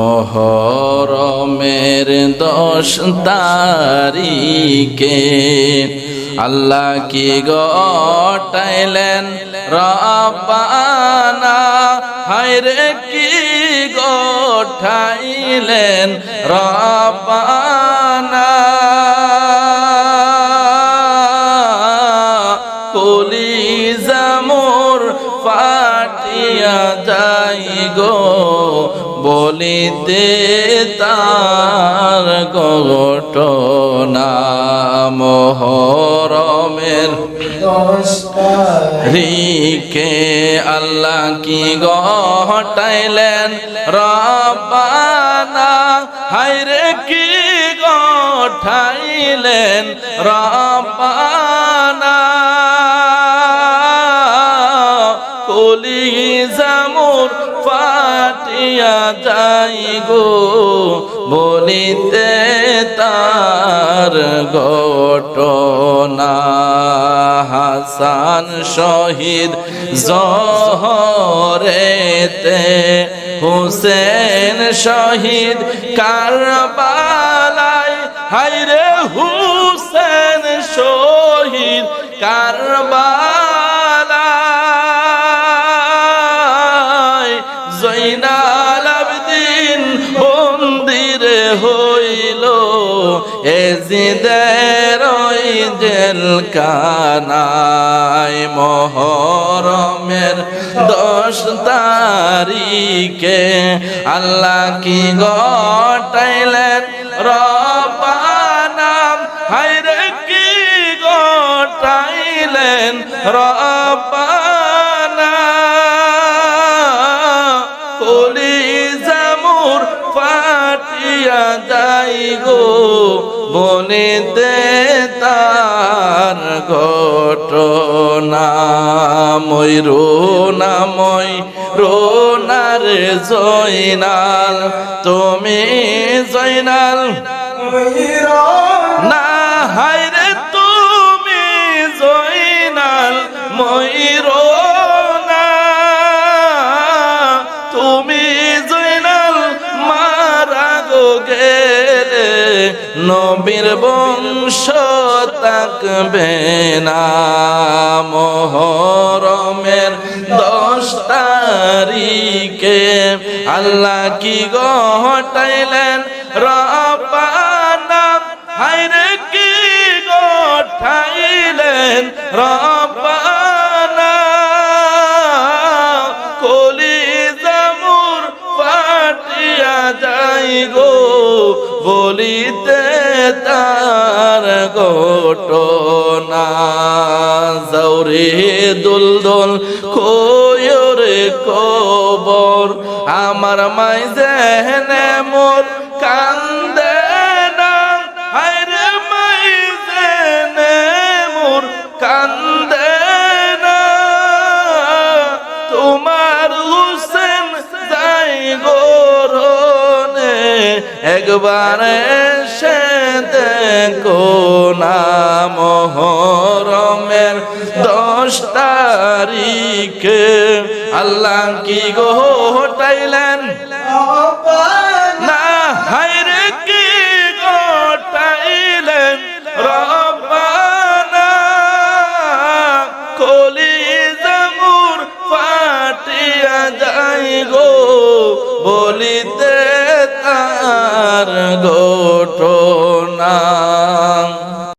মহরমের দশ তারিখে আল্লাহ কি গটাইলেন রবানা হায়রে কি গঠাইলেন রবানা কলিজামোর ফাটিয়া যাই গো বলিতে তার ঘটনা মোহরমের। রিকে আল্লাহ কি গটাইলেন রবানা হায়রে কি গঠাইলেন রবানা কলি যাই গো বলিতে তার ঘটনা। হাসান শহীদ জহরেতে, হুসেন শহীদ কারবালায়। হাইরে হুসেন শহীদ কারবালায়। হইল এজিদের ওই জেল কানায় মহরমের দশ তারিখে আল্লাহ কি গটাইলেন রবানাম হাইরে কি গটাইলেন রবানা ফাটিয়া যাই গো বলিতে তার ঘটনা। মই রোনাময়, রোনার জয়নাল, তুমি জয়নাল। না, হায়রে তুমি জয়নাল না মারা গো গেলে নবীর বংশ তাকবে না। মোহরমের দশ তারিখে আল্লাহ কি গটাইলেন রবানা হায়রে কি গঠাইলেন রবানা বলিতে তার ঘটনা। জৌরে দুল দোল কোয়রে কবর আমার মাই জেহনে মোর কান্দে একবার সে না মোহরমের দশ তারিখে আল্লাহ কি গো হটাইলেন? না, হায়রে কি গোটাইলেন গো বলিতে